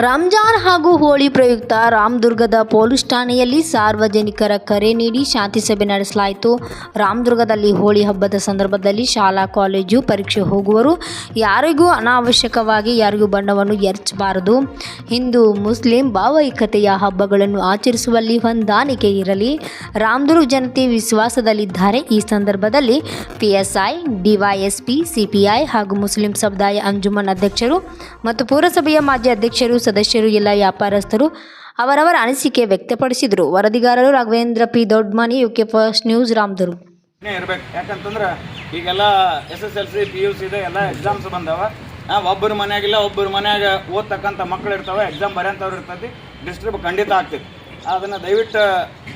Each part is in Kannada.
ರಂಜಾನ್ ಹಾಗೂ ಹೋಳಿ ಪ್ರಯುಕ್ತ ರಾಮದುರ್ಗದ ಪೊಲೀಸ್ ಠಾಣೆಯಲ್ಲಿ ಸಾರ್ವಜನಿಕರ ಕರೆ ನೀಡಿ ಶಾಂತಿ ಸಭೆ ನಡೆಸಲಾಯಿತು. ರಾಮದುರ್ಗದಲ್ಲಿ ಹೋಳಿ ಹಬ್ಬದ ಸಂದರ್ಭದಲ್ಲಿ ಶಾಲಾ, ಕಾಲೇಜು, ಪರೀಕ್ಷೆ ಹೋಗುವರು. ಯಾರಿಗೂ ಅನಾವಶ್ಯಕವಾಗಿ ಯಾರಿಗೂ ಬಣ್ಣವನ್ನು ಎರಚಬಾರದು. ಹಿಂದೂ, ಮುಸ್ಲಿಂ ಭಾವೈಕ್ಯತೆಯ ಹಬ್ಬಗಳನ್ನು ಆಚರಿಸುವಲ್ಲಿ ಹೊಂದಾಣಿಕೆ ಇರಲಿ. ರಾಮದುರ್ಗ ಜನತೆ ವಿಶ್ವಾಸದಲ್ಲಿದ್ದಾರೆ. ಈ ಸಂದರ್ಭದಲ್ಲಿ ಪಿಎಸ್ಐ, ಡಿವೈಎಸ್ಪಿ, ಸಿಪಿಐ ಹಾಗೂ ಮುಸ್ಲಿಂ ಸಮುದಾಯ ಅಂಜುಮನ್ ಅಧ್ಯಕ್ಷರು ಮತ್ತು ಪುರಸಭೆಯ ಮಾಜಿ ಅಧ್ಯಕ್ಷರು ಸದಸ್ಯರು ಎಲ್ಲ ವ್ಯಾಪಾರಸ್ಥರು ಅವರವರ ಅನಿಸಿಕೆ ವ್ಯಕ್ತಪಡಿಸಿದರು. ವರದಿಗಾರರು Raghavendra P. Doddamani, UK first news ರಾಮದುರು ಇರ್ಬೇಕು. ಯಾಕಂತಂದ್ರೆ ಈಗೆಲ್ಲ S S L C, P U C ಇದೆ, ಎಲ್ಲ ಎಕ್ಸಾಮ್ಸ್ ಬಂದಾವ. ಒಬ್ಬರ ಮನ್ಯಾಗಿಲ್ಲ, ಒಬ್ಬರ ಮನ್ಯಾಗ ಓದ್ತಕ್ಕಂಥ ಮಕ್ಕಳು ಇರ್ತಾವೆ ಎಕ್ಸಾಮ್ ಬರೆಯಂಥವ್ರು ಇರ್ತೈತಿ ಡಿಸ್ಟ್ರಿಬ್ ಖಂಡಿತ ಆಗ್ತೈತಿ. ಅದನ್ನು ದಯವಿಟ್ಟು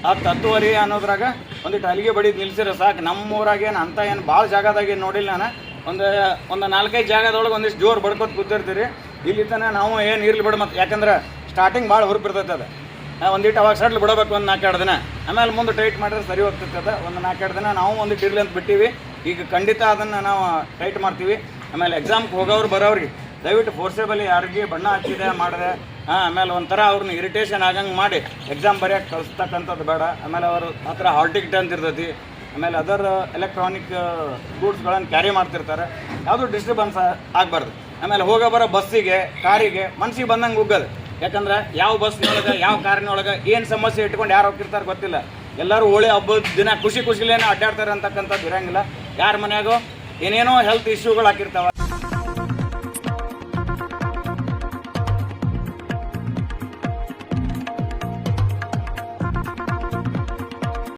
ಹತ್ತು ಹತ್ತುವರೆ ಅನ್ನೋದ್ರಾಗ ಒಂದಿಟ್ಟು ಅಲ್ಲಿಗೆ ಬಡಿದು ನಿಲ್ಸಿರ ಸಾಕು. ನಮ್ಮೂರಾಗೇನು ಅಂಥ ಏನು ಭಾಳ ಜಾಗದಾಗೇನು ನೋಡಿಲ್ಲ ನಾನು. ಒಂದು ಒಂದು ನಾಲ್ಕೈದು ಜಾಗದೊಳಗೆ ಒಂದಿಷ್ಟು ಜೋರು ಬಡ್ಕೊತ ಕೂತಿರ್ತೀರಿ. ಇಲ್ಲಿ ತನಕ ನಾವು ಏನು ಇರ್ಲಿ ಬಿಡು ಮತ್ತು ಯಾಕಂದ್ರೆ ಸ್ಟಾರ್ಟಿಂಗ್ ಭಾಳ ಹುರುಪಿರ್ತೈತೆ ಅದು. ಒಂದಿಟ್ಟು ಅವಾಗ ಸಡ್ಲು ಬಿಡಬೇಕು ಒಂದು ನಾಲ್ಕೆರಡು ದಿನ. ಆಮೇಲೆ ಮುಂದೆ ಟೈಟ್ ಮಾಡಿದ್ರೆ ಸರಿ ಹೋಗ್ತಿರ್ತದೆ ಒಂದು ನಾಲ್ಕೆರಡು ದಿನ ನಾವು ಒಂದಿಟ್ಟು ಇರಲಿ ಅಂತ ಬಿಟ್ಟಿವಿ. ಈಗ ಖಂಡಿತ ಅದನ್ನು ನಾವು ಟೈಟ್ ಮಾಡ್ತೀವಿ. ಆಮೇಲೆ ಎಕ್ಸಾಮ್ಗೆ ಹೋಗೋರು ಬರೋರಿಗೆ ದಯವಿಟ್ಟು ಫೋರ್ಸೇಬಲಿ ಯಾರಿಗೆ ಬಣ್ಣ ಹಚ್ಚಿದೆ, ಮಾಡಿದೆ ಆಮೇಲೆ ಒಂಥರ ಅವ್ರನ್ನ ಇರಿಟೇಷನ್ ಆಗಂಗೆ ಮಾಡಿ ಎಕ್ಸಾಮ್ ಬರೆಯೋಕೆ ಕಳಿಸ್ತಕ್ಕಂಥದ್ದು ಬೇಡ. ಆಮೇಲೆ ಅವರು ಹತ್ರ ಹಾಲ್ ಟಿಕೆಟ್ ಅಂತ ಇರ್ತೈತಿ. ಆಮೇಲೆ ಅದರ್ ಎಲೆಕ್ಟ್ರಾನಿಕ್ ಗೂಡ್ಸ್ಗಳನ್ನು ಕ್ಯಾರಿ ಮಾಡ್ತಿರ್ತಾರೆ. ಯಾವುದು ಡಿಸ್ಟರ್ಬೆನ್ಸ್ ಆಗಬಾರ್ದು. ಆಮೇಲೆ ಹೋಗೋ ಬರೋ ಬಸ್ಸಿಗೆ, ಕಾರಿಗೆ, ಮನ್ಸಿಗೆ ಬಂದಂಗೆ ಹೋಗೋದು ಯಾಕಂದ್ರೆ ಯಾವ ಬಸ್ನೊಳಗೆ, ಯಾವ ಕಾರಿನೊಳಗೆ ಏನು ಸಮಸ್ಯೆ ಇಟ್ಕೊಂಡು ಯಾರು ಹೋಗಿರ್ತಾರೆ ಗೊತ್ತಿಲ್ಲ. ಎಲ್ಲರೂ ಹೋಳಿ ಹಬ್ಬದ ದಿನ ಖುಷಿ ಖುಷಿಲೇನೆ ಅಡ್ಡಾಡ್ತಾರೆ ಅಂತಕ್ಕಂಥದ್ದು ಇರಂಗಿಲ್ಲ. ಯಾರ ಮನೆಯಾಗೋ ಏನೇನೋ ಹೆಲ್ತ್ ಇಶ್ಯೂಗಳು ಹಾಕಿರ್ತಾವ.